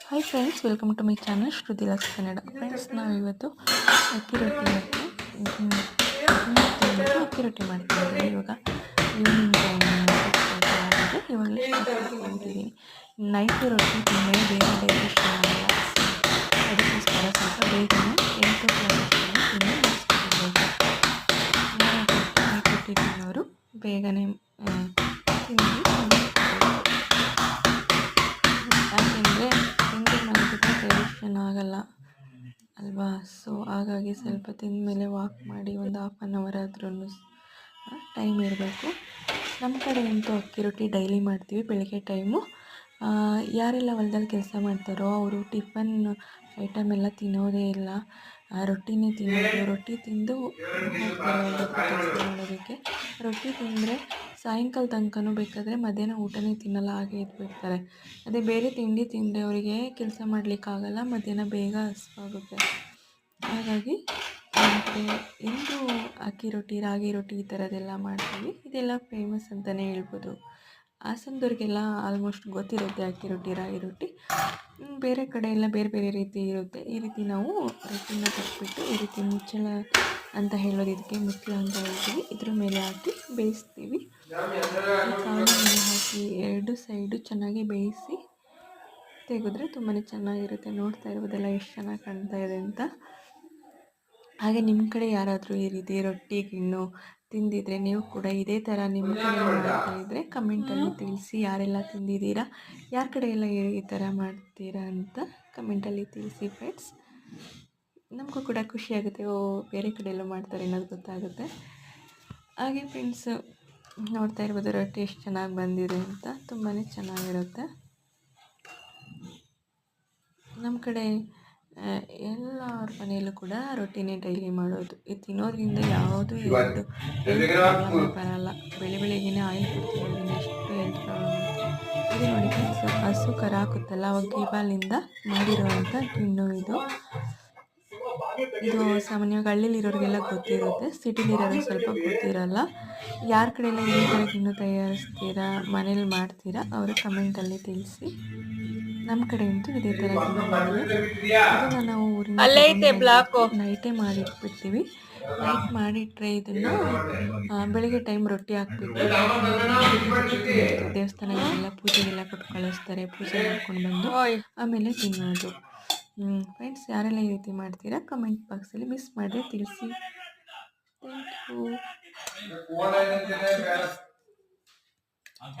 Hi friends welcome to my channel Shruti LOX Kannada friends ನಾವು ಇವತ್ತು ಅಕ್ಕಿ ರೊಟ್ಟಿ ಮತ್ತು ಅಕ್ಕಿ ರೊಟ್ಟಿ ಮಾಡ್ತಿದ್ದೀವಿ ಇವಾಗ ಈವ್ನಿಂಗ್ ಟೈಮ್ ಇವಾಗಲೇ ಮಾಡ್ಕೊಂಡಿದ್ದೀನಿ ನೈಟು ರೊಟ್ಟಿ ತುಂಬ ಬೇಗ ಡೈಜೆಸ್ಟ್ ಆಗಲ್ಲ. ಅದಕ್ಕೋಸ್ಕರ ಸ್ವಲ್ಪ ಬೇಗನೆ ಎಂಟು ತಿನ್ನೋರು ಬೇಗನೆ ತಿಂದು ಅಲ್ವಾ? ಸೊ ಹಾಗಾಗಿ ಸ್ವಲ್ಪ ತಿಂದ ಮೇಲೆ ವಾಕ್ ಮಾಡಿ ಒಂದು ಹಾಫ್ ಆನ್ ಅವರ್ ಆದ್ರೂ ಟೈಮ್ ಇರಬೇಕು. ನಮ್ಮ ಕಡೆ ಅಂತೂ ಅಕ್ಕಿ ರೊಟ್ಟಿ ಡೈಲಿ ಮಾಡ್ತೀವಿ ಬೆಳಗ್ಗೆ ಟೈಮು ಯಾರೆಲ್ಲ ಹೊಲ್ದಲ್ಲಿ ಕೆಲಸ ಮಾಡ್ತಾರೋ ಅವರು ಟಿಫನ್ ಐಟಮ್ ಎಲ್ಲ ತಿನ್ನೋದೇ ಇಲ್ಲ. ರೊಟ್ಟಿನೇ ತಿನ್ನೋದು, ರೊಟ್ಟಿ ತಿಂದು ಹೋಗ್ತಾರೆ ಮಾಡೋದಕ್ಕೆ ರೊಟ್ಟಿ ತಿಂದರೆ ಸಾಯಂಕಾಲ ತನಕನೂ ಬೇಕಾದರೆ ಮಧ್ಯಾಹ್ನ ಊಟನೇ ತಿನ್ನಲ್ಲ, ಹಾಗೆ ಇದ್ಬಿಡ್ತಾರೆ. ಅದೇ ಬೇರೆ ತಿಂಡಿ ತಿಂದರೆ ಅವರಿಗೆ ಕೆಲಸ ಮಾಡಲಿಕ್ಕಾಗಲ್ಲ, ಮಧ್ಯಾಹ್ನ ಬೇಗ ಹಸಿವಾಗುತ್ತೆ. ಹಾಗಾಗಿ ಮತ್ತು ಇಂದು ಅಕ್ಕಿ ರೊಟ್ಟಿ, ರಾಗಿ ರೊಟ್ಟಿ ಈ ಥರದ್ದೆಲ್ಲ ಮಾಡ್ತೀವಿ. ಇದೆಲ್ಲ ಫೇಮಸ್ ಅಂತಲೇ ಹೇಳ್ಬೋದು. ಹಾಸನದವ್ರಿಗೆಲ್ಲ ಆಲ್ಮೋಸ್ಟ್ ಗೊತ್ತಿರುತ್ತೆ ಅಕ್ಕಿ ರೊಟ್ಟಿ, ರಾಗಿ ರೊಟ್ಟಿ. ಬೇರೆ ಕಡೆ ಎಲ್ಲ ಬೇರೆ ಬೇರೆ ರೀತಿ ಇರುತ್ತೆ. ಈ ರೀತಿ ನಾವು ರೊಟ್ಟಿನ ತಟ್ಬಿಟ್ಟು ಈ ರೀತಿ ಮುಚ್ಚಳ ಅಂತ ಹೇಳೋದು, ಇದಕ್ಕೆ ಮುಚ್ಚಳ ಅಂತ ಹೇಳ್ತೀವಿ. ಇದ್ರ ಮೇಲೆ ಹಾಕಿ ಬೇಯಿಸ್ತೀವಿ. ಕಾಳು ಮೇಲೆ ಹಾಕಿ ಎರಡು ಸೈಡು ಚೆನ್ನಾಗಿ ಬೇಯಿಸಿ ತೆಗೆದ್ರೆ ತುಂಬಾ ಚೆನ್ನಾಗಿರುತ್ತೆ. ನೋಡ್ತಾ ಇರ್ಬೋದಲ್ಲ ಎಷ್ಟು ಚೆನ್ನಾಗಿ ಕಾಣ್ತಾ ಇದೆ ಅಂತ. ಹಾಗೆ ನಿಮ್ಮ ಕಡೆ ಯಾರಾದರೂ ಈ ರೊಟ್ಟಿ, ಗಿಣ್ಣು ತಿಂದಿದ್ರೆ ನೀವು ಕೂಡ ಇದೇ ಥರ ನಿಮ್ಮ ಕಡೆ ಮಾಡ್ತಾ ಇದ್ದರೆ ಕಮೆಂಟಲ್ಲಿ ತಿಳಿಸಿ ಯಾರೆಲ್ಲ ತಿಂದಿದ್ದೀರಾ, ಯಾರ ಕಡೆ ಎಲ್ಲ ಈ ಥರ ಮಾಡ್ತೀರಾ ಅಂತ ಕಮೆಂಟಲ್ಲಿ ತಿಳಿಸಿ ಫ್ರೆಂಡ್ಸ್ ನಮಗೂ ಕೂಡ ಖುಷಿಯಾಗುತ್ತೆ ಓ, ಬೇರೆ ಕಡೆ ಎಲ್ಲೋ ಮಾಡ್ತಾರೆ ಅನ್ನೋದು ಗೊತ್ತಾಗುತ್ತೆ. ಹಾಗೆ ಫ್ರೆಂಡ್ಸ್ ನೋಡ್ತಾ ಇರ್ಬೋದು ರೊಟ್ಟಿ ಎಷ್ಟು ಚೆನ್ನಾಗಿ ಬಂದಿದೆ ಅಂತ. ತುಂಬಾ ಚೆನ್ನಾಗಿರುತ್ತೆ. ನಮ್ಮ ಕಡೆ ಎಲ್ಲರ ಮನೆಯಲ್ಲೂ ಕೂಡ ರೊಟ್ಟಿನೇ ಡೈಲಿ ಮಾಡೋದು. ಈ ತಿನ್ನೋದ್ರಿಂದ ಯಾವುದು ಎರಡು ಬರಲ್ಲ. ಬೆಳೆ ಬೆಳಿಗ್ಗೆ ಆಯಿಲ್ ಕೊಡ್ತಿರೋದ್ರಿಂದ ಎಷ್ಟು ಹೆಲ್ತ್ ಪ್ರಾಬ್ಲಮ್ ಇದು ನೋಡಿ ಹಸು ಕರ ಹಾಕುತ್ತಲ್ಲ ಅವಾಗ ಗೀಬಾಲಿಂದ ಮಾಡಿರುವಂಥ ತಿನ್ನು ಇದು. ಇದು ಸಾಮಾನ್ಯವಾಗಿ ಹಳ್ಳಿಲಿರೋರಿಗೆಲ್ಲ ಗೊತ್ತಿರುತ್ತೆ. ಸಿಟಿಲಿರೋರಿಗೆ ಸ್ವಲ್ಪ ಗೊತ್ತಿರಲ್ಲ. ಯಾರ ಕಡೆಯೆಲ್ಲ ಈ ಥರ ತಿನ್ನು ತಯಾರಿಸ್ತೀರಾ ಮನೇಲಿ ಮಾಡ್ತೀರಾ ಅವರ ಕಮೆಂಟಲ್ಲಿ ತಿಳಿಸಿ. ನಮ್ಮ ಕಡೆಯಂತೂ ಇದೇ ಥರ ಇದನ್ನು ನಾವು ಊರಿನ ನೈಟೇ ಮಾಡಿಟ್ಬಿಡ್ತೀವಿ. ನೈಟ್ ಮಾಡಿಟ್ರೆ ಇದನ್ನು ಬೆಳಿಗ್ಗೆ ಟೈಮ್ ರೊಟ್ಟಿ ಹಾಕ್ಬಿಟ್ಟು ದೇವಸ್ಥಾನಗಳೆಲ್ಲ ಪೂಜೆಗೆಲ್ಲ ಕೊಟ್ಟು ಕಳಿಸ್ತಾರೆ ಪೂಜೆ ಮಾಡ್ಕೊಂಡು ಬಂದು ಆಮೇಲೆ ತಿನ್ನೋದು. ಫ್ರೆಂಡ್ಸ್ ಯಾರೆಲ್ಲ ಈ ರೀತಿ ಮಾಡ್ತೀರಾ? ಕಮೆಂಟ್ ಬಾಕ್ಸಲ್ಲಿ ಮಿಸ್ ಮಾಡಿದ್ರೆ ತಿಳಿಸಿ. Thank you